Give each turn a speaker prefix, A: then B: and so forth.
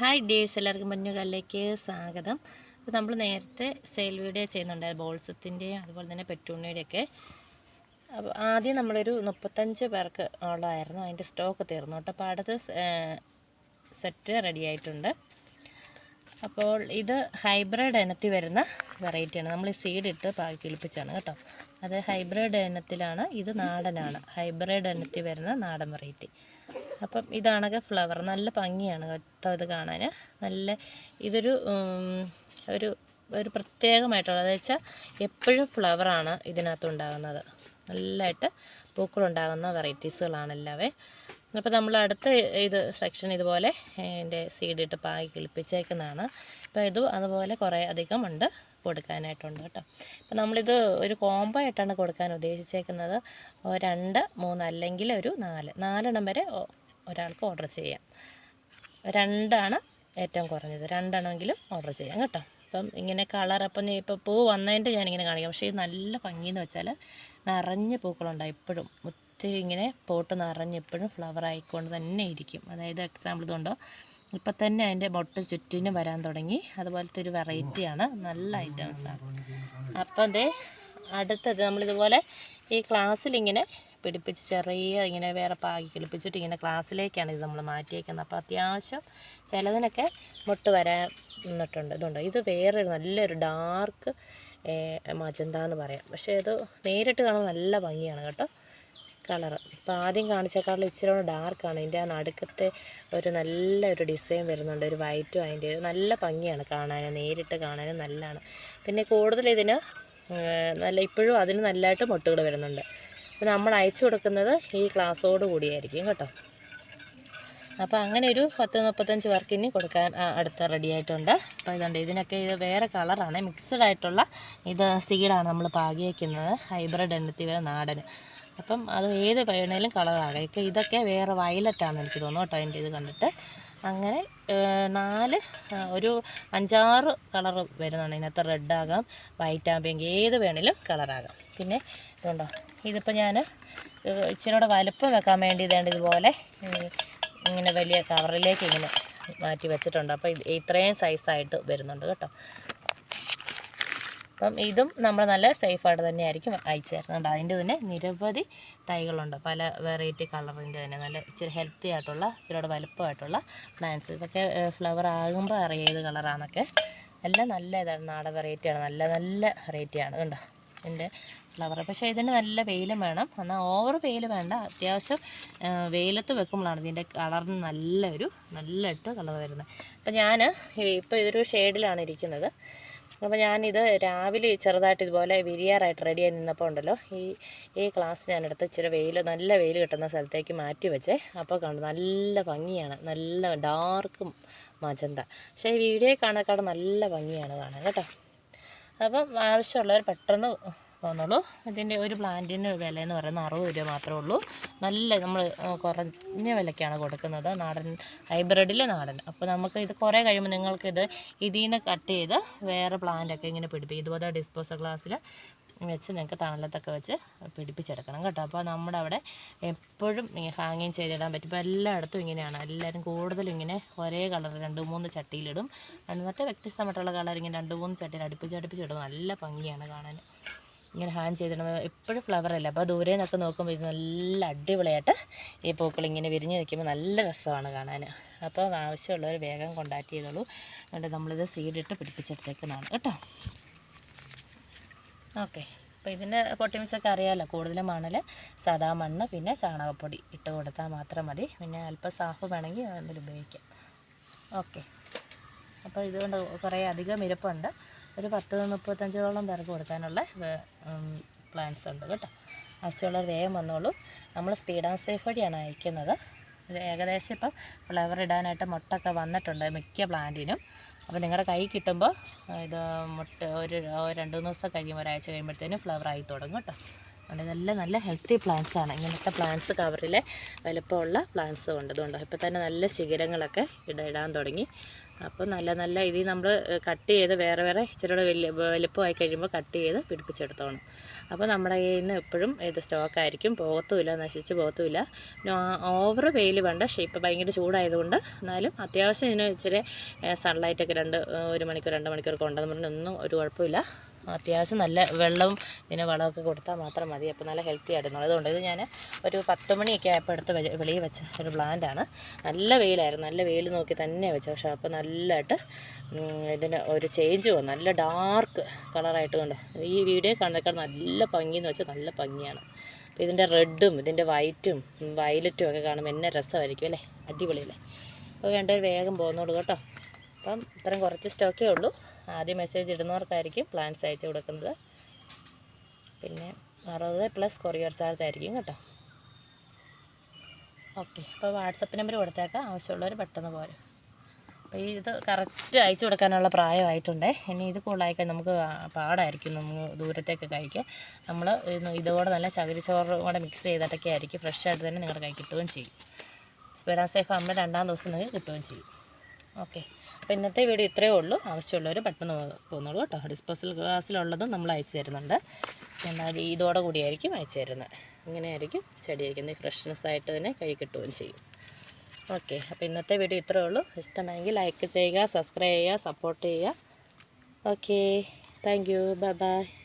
A: Hi ഡേഴ്സ് എല്ലാവർക്കും മഞ്ഞുകല്ലേക്ക് സ്വാഗതം. അപ്പോൾ നമ്മൾ നേരത്തെ സെയിൽ വീഡിയോ ചെയ്യുന്നുണ്ടായിരുന്നു ബോൾസത്തിന്റെയും അതുപോലെ തന്നെ പെറ്റൂണിയുടെയൊക്കെ. അപ്പോൾ ആദ്യം നമ്മളൊരു മുപ്പത്തഞ്ച് പേർക്ക് ഉള്ളതായിരുന്നു അതിന്റെ സ്റ്റോക്ക് തീർന്നു കേട്ടോ. അപ്പോൾ അടുത്ത സെറ്റ് റെഡി ആയിട്ടുണ്ട്. അപ്പോൾ ഇത് ഹൈബ്രിഡ് ഇനത്തിൽ വരുന്ന വെറൈറ്റിയാണ്. നമ്മൾ സീഡ് ഇട്ട് പാകി കിളിപ്പിച്ചാണ് കേട്ടോ. അത് ഹൈബ്രിഡ് ഇനത്തിലാണ് ഇത് നാടനാണ്. ഹൈബ്രിഡ് ഇനത്തിൽ വരുന്ന നാടൻ വെറൈറ്റി. അപ്പം ഇതാണൊക്കെ ഫ്ലവർ നല്ല ഭംഗിയാണ് കേട്ടോ ഇത് കാണാൻ നല്ല ഇതൊരു ഒരു ഒരു പ്രത്യേകമായിട്ടുള്ള അതെന്ന് വെച്ചാൽ എപ്പോഴും ഫ്ലവറാണ് ഇതിനകത്ത് ഉണ്ടാകുന്നത്. നല്ലതായിട്ട് പൂക്കളുണ്ടാകുന്ന വെറൈറ്റീസുകളാണ് എല്ലാവേ. അപ്പോൾ നമ്മൾ അടുത്ത ഇത് സെക്ഷൻ ഇതുപോലെ എന്റെ സീഡ് ഇട്ട് പാകി കിളിപ്പിച്ചേക്കുന്നതാണ്. അപ്പോൾ ഇതും അതുപോലെ കുറേ അധികം ഉണ്ട് കൊടുക്കാനായിട്ടുണ്ട് കേട്ടോ. അപ്പോൾ നമ്മളിത് ഒരു കോംബോ ആയിട്ടാണ് കൊടുക്കാൻ ഉദ്ദേശിച്ചേക്കുന്നത്. രണ്ട് മൂന്ന് അല്ലെങ്കിൽ ഒരു നാല്. നാലെണ്ണം വരെ ഒരാൾക്ക് ഓർഡർ ചെയ്യാം. രണ്ടാണ് ഏറ്റവും കുറഞ്ഞത്. രണ്ടെണ്ണമെങ്കിലും ഓർഡർ ചെയ്യാം കേട്ടോ. അപ്പം ഇങ്ങനെ കളർ അപ്പം ഇപ്പോൾ പൂ വന്നതിന്റെ ഞാനിങ്ങനെ കാണിക്കാം. പക്ഷേ ഇത് നല്ല ഭംഗിയെന്ന് വെച്ചാൽ നിറഞ്ഞ പൂക്കളുണ്ടാവും ഇപ്പോഴും. ഒത്തിരി ഇങ്ങനെ പോട്ട് നിറഞ്ഞ് എപ്പോഴും ഫ്ലവർ ആയിക്കൊണ്ട് തന്നെ ഇരിക്കും. അതായത് എക്സാമ്പിൾ ഇതുണ്ടോ ഇപ്പം തന്നെ അതിന്റെ മൊട്ട് ചുറ്റിനും വരാൻ തുടങ്ങി. അതുപോലത്തെ ഒരു വെറൈറ്റിയാണ് നല്ല ഐറ്റംസാണ് അപ്പോൾ അതേ അടുത്തത് നമ്മളിതുപോലെ ഈ ക്ലാസ്സിലിങ്ങനെ പിടിപ്പിച്ച് ചെറിയ ഇങ്ങനെ വേറെ പാകി കിളിപ്പിച്ചിട്ട് ഇങ്ങനെ ക്ലാസ്സിലേക്കാണ് ഇത് നമ്മൾ മാറ്റിയേക്കുന്നത്. അപ്പോൾ അത്യാവശ്യം ചിലതിനൊക്കെ മുട്ട് നിന്നിട്ടുണ്ട്. ഇതുണ്ട്. ഇത് വേറൊരു നല്ലൊരു ഡാർക്ക് മജന്ത എന്ന് പറയാം. പക്ഷേ ഇത് നേരിട്ട് കാണാൻ നല്ല ഭംഗിയാണ് കേട്ടോ. കളർ ഇപ്പോൾ ആദ്യം കാണിച്ചേക്കാളും ഇച്ചിരി കൂടെ ഡാർക്കാണ് ഇതിന്റെ ആ നടുക്കത്തെ ഒരു നല്ല ഒരു ഡിസൈൻ വരുന്നുണ്ട്. ഒരു വൈറ്റും അതിന്റെ ഒരു നല്ല ഭംഗിയാണ് കാണാൻ നേരിട്ട് കാണാനും നല്ലതാണ്. പിന്നെ കൂടുതൽ ഇതിന് നല്ല ഇപ്പോഴും അതിന് നല്ലതായിട്ട് മുട്ടുകൾ വരുന്നുണ്ട്. അപ്പോൾ നമ്മൾ അയച്ചു കൊടുക്കുന്നത് ഈ ക്ലാസ്സോട് കൂടിയായിരിക്കും കേട്ടോ. അപ്പോൾ അങ്ങനെ ഒരു പത്ത് മുപ്പത്തഞ്ച് വർക്കിന് കൊടുക്കാൻ അടുത്ത് റെഡി ആയിട്ടുണ്ട്. അപ്പോൾ ഇതുണ്ട് ഇതിനൊക്കെ ഇത് വേറെ കളറാണ് മിക്സഡ് ആയിട്ടുള്ള ഇത് സീഡാണ് നമ്മൾ പാകിയേക്കുന്നത് ഹൈബ്രിഡ് എണ്ണത്തി വരെ നാടൻ അപ്പം അത് ഏത് വേണേലും കളറാകാം ഇതൊക്കെ വേറെ വയലറ്റാണെന്ന് എനിക്ക് തോന്നുന്നു കേട്ടോ അതിന്റെ ഇത് കണ്ടിട്ട്. അങ്ങനെ നാല് ഒരു അഞ്ചാറ് കളർ വരുന്നുണ്ട്. ഇതിനകത്ത് റെഡ് ആകാം വൈറ്റ് ആകുമ്പോൾ ഏത് വേണേലും കളറാകാം പിന്നെ ഇതുണ്ടോ? ഇതിപ്പോൾ ഞാൻ ഇച്ചിരി കൂടെ വലുപ്പം വെക്കാൻ വേണ്ടി ഇതേണ്ട ഇതുപോലെ ഇങ്ങനെ വലിയ കവറിലേക്ക് ഇങ്ങനെ മാറ്റി വെച്ചിട്ടുണ്ട്. അപ്പോൾ ഇത് ഇത്രയും സൈസായിട്ട് വരുന്നുണ്ട് കേട്ടോ. അപ്പം ഇതും നമ്മൾ നല്ല സേഫായിട്ട് തന്നെയായിരിക്കും അയച്ചു തരുന്നുണ്ട് അതിന്റെ തന്നെ നിരവധി തൈകളുണ്ട്. പല വെറൈറ്റി കളറിന്റെ തന്നെ നല്ല ഇച്ചിരി ഹെൽത്തി ആയിട്ടുള്ള ഇച്ചിരി വലുപ്പമായിട്ടുള്ള പ്ലാന്റ്സ് ഇതൊക്കെ ഫ്ലവർ ആകുമ്പോൾ അറിയാം ഏത് കളറാണെന്നൊക്കെ എല്ലാം നല്ല ഇതാണ്. നാടൻ വെറൈറ്റിയാണ് നല്ല നല്ല വെറൈറ്റിയാണ് കണ്ടോ? ഇതിന്റെ ഫ്ലവർ പക്ഷേ ഇതിന് നല്ല വെയിലും വേണം. എന്നാൽ ഓവർ വെയിൽ വേണ്ട. അത്യാവശ്യം വെയിലത്ത് വെക്കുമ്പോഴാണ് ഇതിന്റെ കളറിന് നല്ലൊരു നല്ല ഇട്ട് കളർ വരുന്നത്. അപ്പം ഞാൻ ഇപ്പോൾ ഇതൊരു ഷെയ്ഡിലാണ് ഇരിക്കുന്നത്. അപ്പോൾ ഞാനിത് രാവിലെ ചെറുതായിട്ട് ഇതുപോലെ വിരിയാറായിട്ട് റെഡിയായി നിന്നപ്പോൾ ഉണ്ടല്ലോ ഈ ഈ ക്ലാസ് ഞാനെടുത്ത് ഇച്ചിരി വെയിൽ നല്ല വെയിൽ കിട്ടുന്ന സ്ഥലത്തേക്ക് മാറ്റി വെച്ചേ. അപ്പോൾ കണ്ടു നല്ല ഭംഗിയാണ് നല്ല ഡാർക്കും മജന്ത. പക്ഷേ ഈ വീഡിയോ കാണാക്കാട് നല്ല ഭംഗിയാണ് കാണാൻ കേട്ടോ. അപ്പം ആവശ്യമുള്ളവർ പെട്ടെന്ന് വന്നോളൂ ഇതിന്റെ ഒരു പ്ലാന്റിന് വില എന്ന് പറയുന്നത് അറുപത് രൂപ മാത്രമേ ഉള്ളൂ. നല്ല നമ്മൾ കുറഞ്ഞ വിലയ്ക്കാണ് കൊടുക്കുന്നത്. നാടൻ ഹൈബ്രിഡിലെ നാടൻ. അപ്പോൾ നമുക്ക് ഇത് കുറേ കഴിയുമ്പോൾ നിങ്ങൾക്കിത് ഇതിൽ നിന്ന് കട്ട് ചെയ്ത് വേറെ പ്ലാന്റൊക്കെ ഇങ്ങനെ പിടിപ്പിക്കും. ഇതുപോലെ ഡിസ്പോസൽ ഗ്ലാസ്സിൽ വെച്ച് നിങ്ങൾക്ക് തണലത്തൊക്കെ വെച്ച് പിടിപ്പിച്ചെടുക്കണം കേട്ടോ. അപ്പോൾ നമ്മുടെ അവിടെ എപ്പോഴും ഹാങ്ങിങ് ചെയ്തിടാൻ പറ്റും. ഇപ്പോൾ എല്ലായിടത്തും ഇങ്ങനെയാണ്. എല്ലാവരും കൂടുതലും ഇങ്ങനെ ഒരേ കളർ രണ്ട് മൂന്ന് ചട്ടിയിലിടും. എന്നിട്ട് വ്യത്യസ്തമായിട്ടുള്ള കളർ ഇങ്ങനെ രണ്ട് മൂന്ന് ചട്ടിയിൽ അടുപ്പിച്ച് അടുപ്പിച്ചിടും നല്ല ഭംഗിയാണ് കാണാൻ. ഇങ്ങനെ ഹാൻഡ് ചെയ്തിടുമ്പോൾ എപ്പോഴും ഫ്ലവർ അല്ല? അപ്പോൾ ദൂരെ നിന്നൊക്കെ നോക്കുമ്പോൾ ഇത് നല്ല അടിപൊളിയായിട്ട് ഈ പൂക്കൾ ഇങ്ങനെ വിരിഞ്ഞ് നിൽക്കുമ്പോൾ നല്ല രസമാണ് കാണാൻ അപ്പോൾ ആവശ്യമുള്ളവർ വേഗം കോണ്ടാക്ട് ചെയ്തോളൂ. എന്നിട്ട് നമ്മളിത് സീഡിട്ട് പിടിപ്പിച്ചെടുത്തേക്കുന്നതാണ്. കേട്ടോ? ഓക്കെ അപ്പോൾ ഇതിന്റെ പൊട്ടിമിക്സൊക്കെ അറിയാമല്ലോ കൂടുതലും മണൽ സാധാ മണ്ണ് പിന്നെ ചാണകപ്പൊടി ഇട്ട് കൊടുത്താൽ മാത്രം മതി. പിന്നെ അല്പം സാഫ് വേണമെങ്കിൽ അതിൽ ഉപയോഗിക്കാം. ഓക്കെ അപ്പോൾ ഇതുകൊണ്ട് കുറേ അധികം ഇരിപ്പുണ്ട്. ഒരു പത്ത് മുപ്പത്തഞ്ചോളം പേർക്ക് കൊടുക്കാനുള്ള പ്ലാൻസ് ഉണ്ട് കേട്ടോ. ആവശ്യമുള്ളവർ വേഗം വന്നോളൂ. നമ്മൾ സ്പീഡ് ആൻഡ് സേഫ് വഴിയാണ് അയക്കുന്നത്. ഇത് ഏകദേശം ഇപ്പം ഫ്ലവർ ഇടാനായിട്ട് മുട്ടൊക്കെ വന്നിട്ടുണ്ട് മിക്ക പ്ലാന്റിനും അപ്പോൾ നിങ്ങളുടെ കൈ കിട്ടുമ്പോൾ ഇത് മുട്ട ഒരു രണ്ട് മൂന്ന് ദിവസം കഴിയുമ്പോൾ ഒരാഴ്ച കഴിയുമ്പോഴത്തേനും ഫ്ലവർ ആയി തുടങ്ങും കേട്ടോ. അതുകൊണ്ട് ഇതെല്ലാം നല്ല ഹെൽത്തി പ്ലാന്റ്സ് ആണ്. ഇങ്ങനത്തെ പ്ലാന്റ്സ് കവറിലെ വലുപ്പമുള്ള പ്ലാന്റ്സ് ഉണ്ട്. ഇതുകൊണ്ട് ഇപ്പോൾ തന്നെ നല്ല ശിഖരങ്ങളൊക്കെ ഇട ഇടാൻ തുടങ്ങി. അപ്പോൾ നല്ല നല്ല ഇതിൽ നമ്മൾ കട്ട് ചെയ്ത് വേറെ വേറെ ഇച്ചിരി വലിയ വലുപ്പമായി കഴിയുമ്പോൾ കട്ട് ചെയ്ത് പിടിപ്പിച്ചെടുത്തോണം. അപ്പോൾ നമ്മുടെ കയ്യിൽ നിന്ന് എപ്പോഴും ഇത് സ്റ്റോക്കായിരിക്കും പോകത്തുമില്ല നശിച്ച് പോകത്തുമില്ല. ഓവർ വെയിൽ വേണ്ട. ഇപ്പോൾ ഭയങ്കര ചൂടായതുകൊണ്ട് എന്നാലും അത്യാവശ്യം ഇതിന് ഇച്ചിരി സൺലൈറ്റൊക്കെ രണ്ട് ഒരു മണിക്കൂർ രണ്ട് മണിക്കൂർ കൊണ്ടെന്ന് ഒന്നും ഒരു കുഴപ്പമില്ല. അത്യാവശ്യം നല്ല വെള്ളവും പിന്നെ വളമൊക്കെ കൊടുത്താൽ മാത്രം മതി. അപ്പോൾ നല്ല ഹെൽത്തി ആയിരുന്നു അതുകൊണ്ട് ഇത് ഞാൻ ഒരു പത്ത് മണിയൊക്കെ ആയപ്പോൾ എടുത്ത് വെളി- വെളിയിൽ വെച്ച ഒരു പ്ലാന്റാണ് നല്ല വെയിലായിരുന്നു. നല്ല വെയിൽ നോക്കി തന്നെ വെച്ചത് പക്ഷേ അപ്പോൾ നല്ലതായിട്ട് ഇതിന് ഒരു ചേഞ്ച് വന്നു. നല്ല ഡാർക്ക് കളറായിട്ട് കൊണ്ട് ഈ വീഡിയോ കാണുന്നേക്കാൾ നല്ല ഭംഗിയെന്ന് വെച്ചാൽ നല്ല ഭംഗിയാണ്. അപ്പോൾ ഇതിന്റെ റെഡും ഇതിന്റെ വൈറ്റും വയലറ്റും ഒക്കെ കാണുമ്പോൾ എന്നെ രസമായിരിക്കും അല്ലേ? അടിപൊളിയല്ലേ? അപ്പോൾ വേണ്ടവർ വേഗം പോകുന്നുള്ളൂ കേട്ടോ. അപ്പം ഇത്രയും കുറച്ച് സ്റ്റോക്കേ ഉള്ളൂ. ആദ്യം മെസ്സേജ് ഇടുന്നവർക്കായിരിക്കും പ്ലാൻസ് അയച്ചു കൊടുക്കുന്നത്. പിന്നെ അറുപത് പ്ലസ് കൊറിയർ ചാർജ് ആയിരിക്കും കേട്ടോ. ഓക്കെ അപ്പോൾ വാട്സപ്പ് നമ്പർ കൊടുത്തേക്കാം. ആവശ്യമുള്ളവർ പെട്ടെന്ന് പോരും. അപ്പോൾ ഇത് കറക്റ്റ് അയച്ചു കൊടുക്കാനുള്ള പ്രായമായിട്ടുണ്ടേ. ഇനി ഇത് കൂടുതലായിക്കാൻ നമുക്ക് പാടായിരിക്കും. നമ്മൾ ദൂരത്തേക്ക് കഴിക്കാം. നമ്മൾ ഇതുകൂടെ നല്ല ചകിരിച്ചോറ് കൂടെ മിക്സ് ചെയ്തിട്ടൊക്കെ ആയിരിക്കും. ഫ്രഷ് ആയിട്ട് തന്നെ നിങ്ങളുടെ കൈ കിട്ടുകയും ചെയ്യും. സ്പെറാ സേഫ് ആകുമ്പോൾ രണ്ടാം ദിവസം നിങ്ങൾക്ക് കിട്ടുകയും ചെയ്യും. ഓക്കെ. അപ്പോൾ ഇന്നത്തെ വീഡിയോ ഇത്രയേ ഉള്ളൂ. ആവശ്യമുള്ളവർ പെട്ടെന്ന് പോകുന്നുള്ളൂ കേട്ടോ. ഡിസ്പോസൽ ഗ്ലാസ്സിലുള്ളതും നമ്മൾ അയച്ചു തരുന്നുണ്ട്. എന്നാൽ ഇതോടെ കൂടിയായിരിക്കും അയച്ചു തരുന്നത്. ഇങ്ങനെയായിരിക്കും ചെടി ഇരിക്കുന്നത് ഫ്രഷ്നെസ് ആയിട്ട് തന്നെ കൈ കിട്ടുകയും ചെയ്യും. ഓക്കെ. അപ്പോൾ ഇന്നത്തെ വീഡിയോ ഇത്രയേ ഉള്ളൂ. ഇഷ്ടമായെങ്കിൽ ലൈക്ക് ചെയ്യുക സബ്സ്ക്രൈബ് ചെയ്യുക സപ്പോർട്ട് ചെയ്യുക. Okay. Thank you. Bye bye.